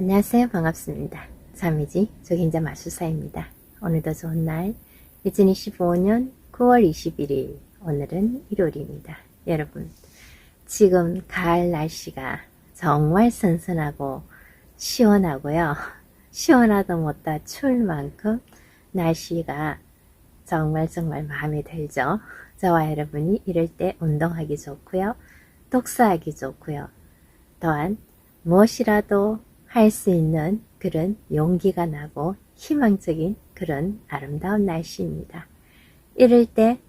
안녕하세요. 반갑습니다. 삼이지 조긴자 마술사입니다. 오늘도 좋은 날 2025년 9월 21일 오늘은 일요일입니다. 여러분 지금 가을 날씨가 정말 선선하고 시원하고요. 시원하다 못다 추울 만큼 날씨가 정말 정말 마음에 들죠. 저와 여러분이 이럴 때 운동하기 좋고요. 독서하기 좋고요. 또한 무엇이라도 할 수 있는 그런 용기가 나고 희망적인 그런 아름다운 날씨입니다. 이럴 때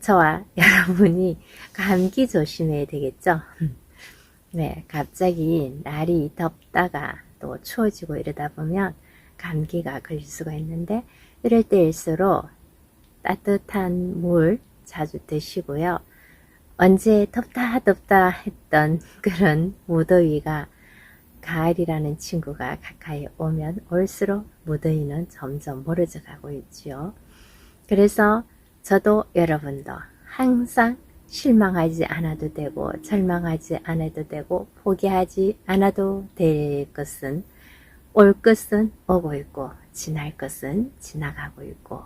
저와 여러분이 감기 조심해야 되겠죠? 네, 갑자기 날이 덥다가 또 추워지고 이러다 보면 감기가 걸릴 수가 있는데 이럴 때일수록 따뜻한 물 자주 드시고요. 언제 덥다 덥다 했던 그런 무더위가 가을이라는 친구가 가까이 오면 올수록 무더위는 점점 멀어져 가고 있지요. 그래서 저도 여러분도 항상 실망하지 않아도 되고 절망하지 않아도 되고 포기하지 않아도 될 것은 올 것은 오고 있고 지날 것은 지나가고 있고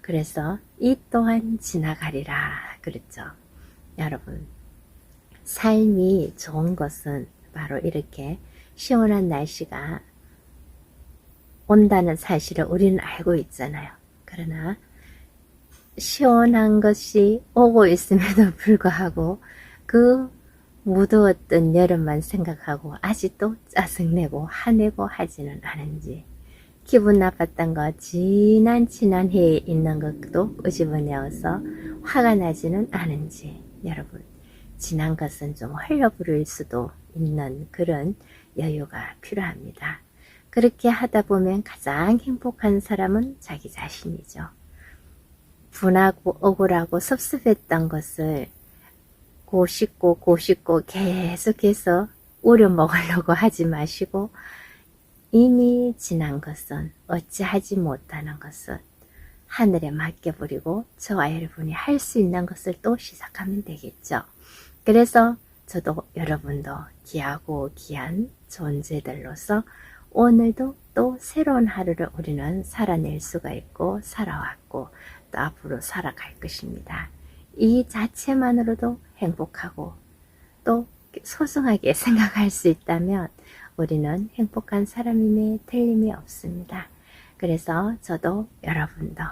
그래서 이 또한 지나가리라 그랬죠. 여러분 삶이 좋은 것은 바로 이렇게 시원한 날씨가 온다는 사실을 우리는 알고 있잖아요. 그러나 시원한 것이 오고 있음에도 불구하고 그 무더웠던 여름만 생각하고 아직도 짜증내고 화내고 하지는 않은지 기분 나빴던 거 지난 지난 해에 있는 것도 끄집어내어서 화가 나지는 않은지 여러분 지난 것은 좀 흘려부릴 수도 있는 그런 여유가 필요합니다. 그렇게 하다 보면 가장 행복한 사람은 자기 자신이죠. 분하고 억울하고 섭섭했던 것을 고식고 고식고 계속해서 우려 먹으려고 하지 마시고 이미 지난 것은 어찌하지 못하는 것은 하늘에 맡겨버리고 저와 여러분이 할 수 있는 것을 또 시작하면 되겠죠. 그래서 저도 여러분도 귀하고 귀한 존재들로서 오늘도 또 새로운 하루를 우리는 살아낼 수가 있고 살아왔고 또 앞으로 살아갈 것입니다. 이 자체만으로도 행복하고 또 소중하게 생각할 수 있다면 우리는 행복한 사람임에 틀림이 없습니다. 그래서 저도 여러분도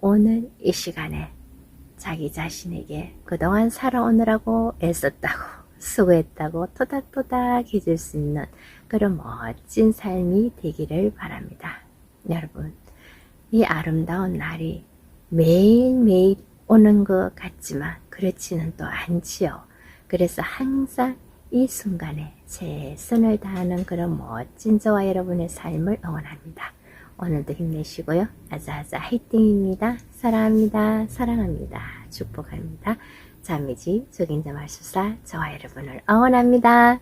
오늘 이 시간에 자기 자신에게 그동안 살아오느라고 애썼다고 수고했다고 토닥토닥 해줄 수 있는 그런 멋진 삶이 되기를 바랍니다. 여러분, 이 아름다운 날이 매일매일 오는 것 같지만 그렇지는 또 않지요. 그래서 항상 이 순간에 최선을 다하는 그런 멋진 저와 여러분의 삶을 응원합니다. 오늘도 힘내시고요. 아자아자 화이팅입니다. 사랑합니다. 사랑합니다. 축복합니다. 자미지 적인자 말수사 저와 여러분을 응원합니다.